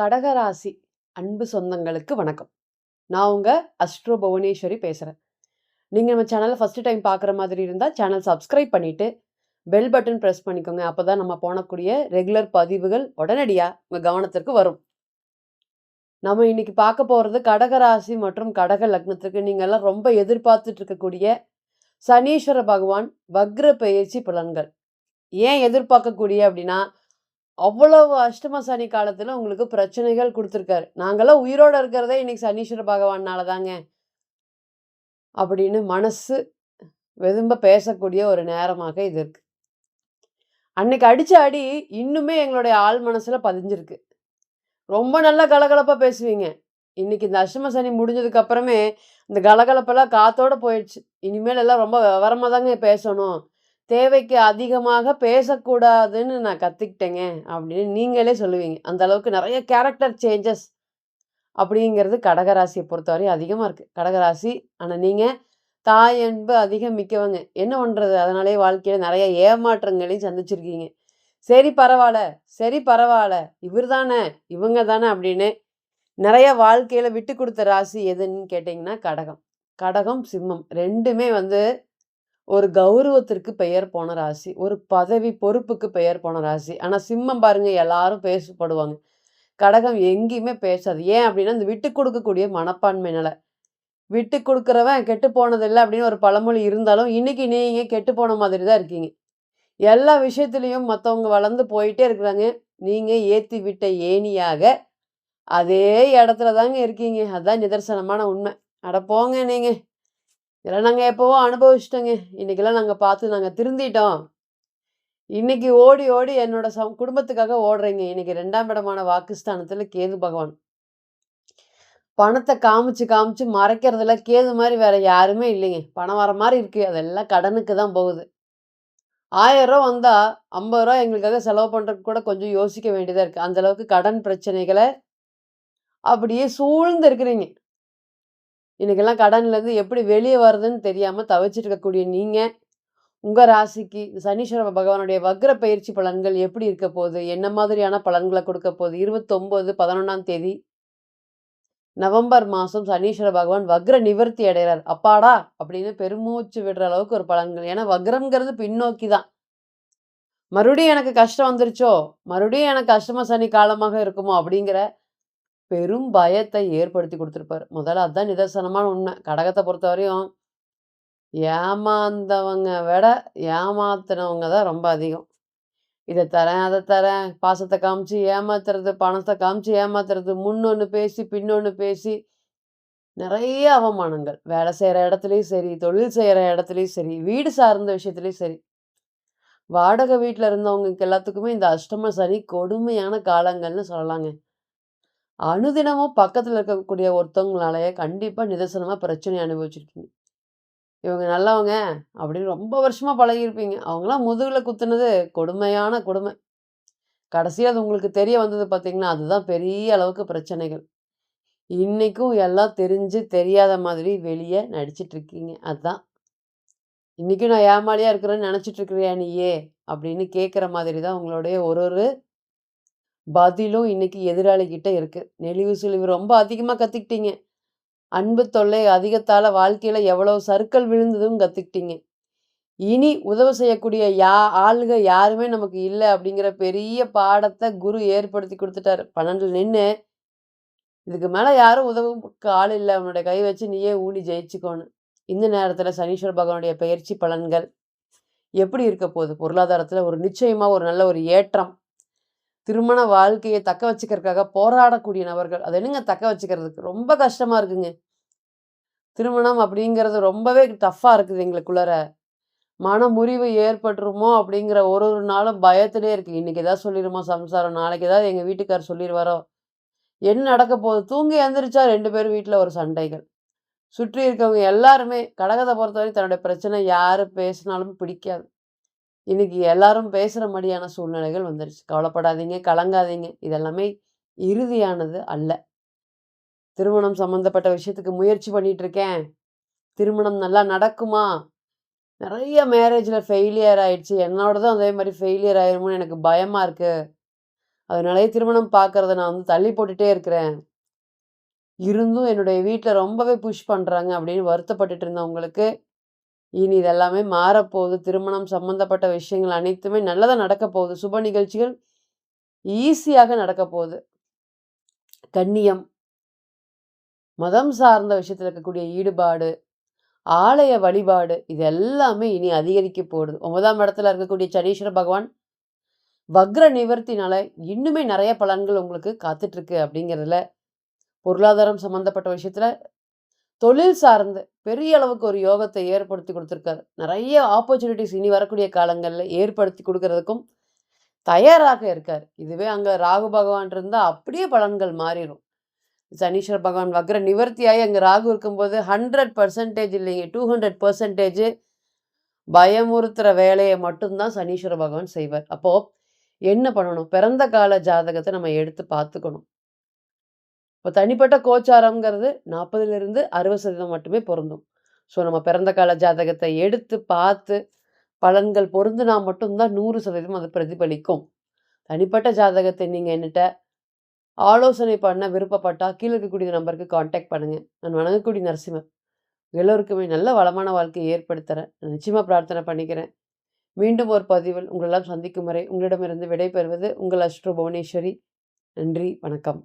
கடகராசி அன்பு சொந்தங்களுக்கு வணக்கம். நான் உங்கள் அஸ்ட்ரோ புவனேஸ்வரி பேசுகிறேன் நீங்கள் நம்ம சேனலை ஃபஸ்ட்டு டைம் பார்க்குற மாதிரி இருந்தால் சேனல் சப்ஸ்கிரைப் பண்ணிவிட்டு பெல் பட்டன் ப்ரெஸ் பண்ணிக்கோங்க. அப்போ தான் நம்ம போனக்கூடிய ரெகுலர் பதிவுகள் உடனடியாக உங்கள் கவனத்திற்கு வரும். நம்ம இன்னைக்கு பார்க்க போகிறது கடகராசி மற்றும் கடக லக்னத்திற்கு நீங்கள்லாம் ரொம்ப எதிர்பார்த்துட்டு இருக்கக்கூடிய சனீஸ்வர பகவான் வக்ர பயிற்சி பலன்கள். ஏன் எதிர்பார்க்கக்கூடிய அப்படின்னா, அவ்வளவு அஷ்டம சனி காலத்தில் உங்களுக்கு பிரச்சனைகள் கொடுத்துருக்காரு நாங்களாம் உயிரோட இருக்கிறதே இன்னைக்கு சனீஸ்வர பகவானால தாங்க. அப்படின்னு மனசு வெதும்ப பேசக்கூடிய ஒரு நேரமாக இது இருக்கு. அன்னைக்கு அடித்த அடி இன்னுமே எங்களுடைய ஆழ் மனசில் பதிஞ்சிருக்கு. ரொம்ப நல்லா கலகலப்பாக பேசுவீங்க. இன்னைக்கு இந்த அஷ்டம சனி முடிஞ்சதுக்கு அப்புறமே, இந்த கலகலப்பெல்லாம் காத்தோட போயிடுச்சு. இனிமேல் எல்லாம் ரொம்ப விவரமாக தாங்க பேசணும். தேவைக்கு அதிகமாக பேசக்கூடாதுன்னு நான் கற்றுக்கிட்டேங்க அப்படின்னு நீங்களே சொல்லுவீங்க. அந்த அளவுக்கு நிறைய கேரக்டர் சேஞ்சஸ் அப்படிங்கிறது கடகராசியை பொறுத்தவரையும் அதிகமாக இருக்குது கடகராசி ஆனால் நீங்கள் தாய் அன்பு அதிகம் மிக்கவங்க. என்ன பண்ணுறது அதனாலேயே வாழ்க்கையில் நிறைய ஏமாற்றங்களையும் சந்திச்சிருக்கீங்க. சரி பரவாயில்ல சரி பரவாயில்ல இவர் தானே இவங்க தானே அப்படின்னு நிறைய வாழ்க்கையில் விட்டு கொடுத்த ராசி எதுன்னு கேட்டிங்கன்னா கடகம். கடகம், சிம்மம் ரெண்டுமே வந்து ஒரு கௌரவத்திற்கு பெயர் போன ராசி. ஒரு பதவி, பொறுப்புக்கு பெயர் போன ராசி. ஆனால் சிம்மம் பாருங்க எல்லாரும் பேசப்படுவாங்க. கடகம் எங்கேயுமே பேசாது. ஏன் அப்படின்னா, இந்த விட்டு குடுக்கக்கூடிய மனப்பான்மையினால. விட்டு கொடுக்குறவன் கெட்டு போனதில்லை அப்படின்னு ஒரு பழமொழி இருந்தாலும், இன்னைக்கு நீங்க கெட்டு போன மாதிரி தான் இருக்கீங்க. எல்லா விஷயத்துலையும் மற்றவங்க வளர்ந்து போயிட்டே இருக்கிறாங்க. நீங்க ஏத்தி விட்ட ஏணியாக அதே இடத்துல தாங்க இருக்கீங்க. அதுதான் நிதர்சனமான உண்மை. அட போங்க நீங்கள் இதெல்லாம் நாங்கள் எப்போவோ அனுபவிச்சுட்டோங்க. இன்றைக்கெல்லாம் நாங்கள் பார்த்து நாங்கள் திருந்திட்டோம். இன்னைக்கு ஓடி ஓடி என்னோட சம் குடும்பத்துக்காக ஓடுறீங்க. இன்னைக்கு ரெண்டாம் இடமான வாக்குஸ்தானத்தில் கேது பகவான். பணத்தை காமிச்சு காமிச்சு மறைக்கிறதுல கேது மாதிரி வேற யாருமே இல்லைங்க. பணம் வர மாதிரி இருக்கு. அதெல்லாம் கடனுக்கு தான் போகுது. ஆயிரம் ரூபா வந்தால் ஐம்பது ரூபா எங்களுக்காக செலவு பண்ணுறதுக்கு கூட கொஞ்சம் யோசிக்க வேண்டியதாக இருக்குது அந்தளவுக்கு கடன் பிரச்சனைகளை அப்படியே சூழ்ந்து இருக்கிறீங்க. இன்னைக்கெல்லாம் கடன்லேருந்து எப்படி வெளியே வருதுன்னு தெரியாமல் தவிச்சிட்டு இருக்கக்கூடிய நீங்கள் உங்கள் ராசிக்கு சனீஸ்வர பகவானுடைய வக்ர பயிற்சி பலன்கள் எப்படி இருக்க போகுது? என்ன மாதிரியான பலன்களை கொடுக்க போகுது? 29, 11ஆம் தேதி நவம்பர் மாதம் சனீஸ்வர பகவான் வக்ர நிவர்த்தி அடைகிறார் அப்பாடா! அப்படின்னு பெருமூச்சு விடுற அளவுக்கு ஒரு பலன்கள். ஏன்னா வக்ரம்ங்கிறது பின்னோக்கி தான். மறுபடியும் எனக்கு கஷ்டம் வந்துருச்சோ! மறுபடியும் எனக்கு கஷ்டம சனி காலமாக இருக்குமோ! அப்படிங்கிற பெரும் பயத்தை ஏற்படுத்தி கொடுத்துருப்பாரு முதல்ல அதுதான் நிதர்சனமான உண்மை. கடகத்த பொறுத்தவரையும் ஏமாந்தவங்க விட ஏமாத்துனவங்க தான் ரொம்ப அதிகம். இதை தரேன், அதை தரேன், பாசத்தை காமிச்சு ஏமாத்துறது, பணத்தை காமிச்சு ஏமாத்துறது, முன்னொன்று பேசி, பின்னொன்று பேசி நிறைய அவமானங்கள். வேலை செய்கிற இடத்துலையும் சரி, தொழில் செய்கிற இடத்துலையும் சரி, வீடு சார்ந்த விஷயத்துலையும் சரி. வாடகை வீட்டில் இருந்தவங்களுக்கு எல்லாத்துக்குமே இந்த அஷ்டம சனி கொடுமையான காலங்கள்னு சொல்லலாங்க. அனுதினமும் பக்கத்தில் இருக்கக்கூடிய ஒருத்தவங்களாலேயே கண்டிப்பாக நிதர்சனமாக பிரச்சனையை அனுபவிச்சிருக்கீங்க. இவங்க நல்லவங்க அப்படின்னு ரொம்ப வருஷமாக பழகியிருப்பீங்க. அவங்களாம் முதுகில் குத்துனது கொடுமையான கொடுமை. கடைசியாக அது உங்களுக்கு தெரிய வந்தது பார்த்திங்கன்னா அதுதான் பெரிய அளவுக்கு பிரச்சனைகள். இன்றைக்கும் எல்லாம் தெரிஞ்சு தெரியாத மாதிரி வெளியே நடிச்சிட்டு இருக்கீங்க. இன்றைக்கும் நான் ஏமாளியா இருக்கிறேன்னு நினச்சிட்ருக்குறியா நீயே? அப்படின்னு கேட்குற மாதிரி தான் உங்களுடைய ஒரு ஒரு பதிலும் இன்னைக்கு எதிராளிகிட்ட இருக்குது இருக்கு. நெளிவு சுழிவு ரொம்ப அதிகமாக கத்துக்கிட்டீங்க. அன்பு தொல்லை அதிகத்தால வாழ்க்கையில எவ்வளவு சருக்கள் விழுந்ததும் கத்துக்கிட்டீங்க. இனி உதவி செய்யக்கூடிய யா ஆளுக யாருமே நமக்கு இல்லை அப்படிங்கிற பெரிய பாடத்தை குரு ஏற்படுத்தி கொடுத்துட்டாரு 12ல நின்று இதுக்கு மேலே யாரும் உதவுக்கு ஆள் இல்லை உன்னுடைய கை வச்சு நீயே ஊனி ஜெயிச்சுக்கோன்னு. இந்த நேரத்தில் சனீஸ்வர பகவானுடைய பயிற்சி பலன்கள் எப்படி இருக்க போகுது? பொருளாதாரத்தில் ஒரு நிச்சயமாக ஒரு நல்ல ஒரு ஏற்றம். திருமண வாழ்க்கையை தக்க வச்சுக்கிறதுக்காக போராடக்கூடிய நபர்கள். அது என்னங்க தக்க வச்சுக்கிறதுக்கு? ரொம்ப கஷ்டமா இருக்குங்க. திருமணம் அப்படிங்கிறது ரொம்பவே டஃப்பாக இருக்குது எங்களுக்குள்ளார. மன முறிவு ஏற்பட்டுருமோ அப்படிங்கிற ஒரு ஒரு நாளும் பயத்திலே இருக்கு. இன்னைக்கு ஏதாவது சொல்லிடுமோ சம்சாரம், நாளைக்கு ஏதாவது எங்கள் வீட்டுக்காரர் சொல்லிடுவாரோ என்ன நடக்க போகுது? தூங்கி எழுந்திரிச்சா ரெண்டு பேரும் வீட்டில் ஒரு சண்டைகள். சுற்றி இருக்கவங்க எல்லாருமே கடகத்தை பொறுத்தவரை தன்னுடைய பிரச்சனை யார் பேசினாலும் பிடிக்காது. இன்னைக்கு எல்லாரும் பேசுகிற மாதிரியான சூழ்நிலைகள் வந்துருச்சு. கவலைப்படாதீங்க, கலங்காதீங்க. இதெல்லாமே இறுதியானது அல்ல. திருமணம் சம்மந்தப்பட்ட விஷயத்துக்கு முயற்சி பண்ணிட்டு இருக்கேன். திருமணம் நல்லா நடக்குமா? நிறைய மேரேஜில் ஃபெயிலியர் ஆயிடுச்சு. என்னோடதும் அதே மாதிரி ஃபெயிலியர் ஆயிருமோன்னு எனக்கு பயமாக இருக்குது அதனாலயே திருமணம் பார்க்குறத நான் வந்து தள்ளி போட்டுட்டே இருக்கிறேன். இருந்தும் என்னுடைய வீட்டில் ரொம்பவே புஷ் பண்ணுறாங்க அப்படின்னு வருத்தப்பட்டுட்டு இருந்தவங்களுக்கு, இனி இதெல்லாமே மாறப்போகுது. திருமணம் சம்மந்தப்பட்ட விஷயங்கள் அனைத்துமே நல்லதாக நடக்க போகுது. சுப நிகழ்ச்சிகள் ஈஸியாக நடக்கப் போகுது. கண்ணியம். மதம் சார்ந்த விஷயத்தில் இருக்கக்கூடிய ஈடுபாடு, ஆலய வழிபாடு இது எல்லாமே இனி அதிகரிக்க போகுது. 9ஆம் இடத்துல இருக்கக்கூடிய சனீஸ்வர பகவான் வக்ர நிவர்த்தினால இன்னுமே நிறைய பலன்கள் உங்களுக்கு காத்துட்ருக்கு அப்படிங்கிறதுல, பொருளாதாரம் சம்மந்தப்பட்ட விஷயத்தில் தொழில் சார்ந்து பெரிய அளவுக்கு ஒரு யோகத்தை ஏற்படுத்தி கொடுத்துருக்காரு நிறைய ஆப்பர்ச்சுனிட்டிஸ் இனி வரக்கூடிய காலங்களில் ஏற்படுத்தி கொடுக்கறதுக்கும் தயாராக இருக்கார் இதுவே அங்கே ராகு பகவான் இருந்தால் அப்படியே பலன்கள் மாறிடும் சனீஸ்வர பகவான் வக்ர நிவர்த்தியாகி அங்கே ராகு இருக்கும்போது 100% இல்லைங்க டூ ஹண்ட்ரட் பர்சன்டேஜ் பயமுறுத்துகிற வேலையை மட்டும்தான் சனீஸ்வர பகவான் செய்வார். அப்போது என்ன பண்ணணும்? பிறந்த கால ஜாதகத்தை நம்ம எடுத்து பார்த்துக்கணும். இப்போ தனிப்பட்ட கோச்சாரம்ங்கிறது 40லிருந்து 60% மட்டுமே பொருந்தும். ஸோ நம்ம பிறந்த கால ஜாதகத்தை எடுத்து பார்த்து, பலன்கள் பொருந்துனா மட்டும்தான் நூறு சதவீதம் அது பிரதிபலிக்கும். தனிப்பட்ட ஜாதகத்தை நீங்கள் என்கிட்ட ஆலோசனை பண்ண விருப்பப்பட்டால் கீழே இருக்கக்கூடிய நம்பருக்கு காண்டாக்ட் பண்ணுங்கள் நான் வணங்கக்கூடிய நரசிம்மன் எல்லோருக்குமே நல்ல வளமான வாழ்க்கையை ஏற்படுத்துகிறேன் நான் நிச்சயமாக பிரார்த்தனை பண்ணிக்கிறேன். மீண்டும் ஒரு பதிவில் உங்களெல்லாம் சந்திக்கும் வரை உங்களிடமிருந்து விடைபெறுவது உங்கள் அஸ்ட்ரோ புவனேஸ்வரி. நன்றி, வணக்கம்.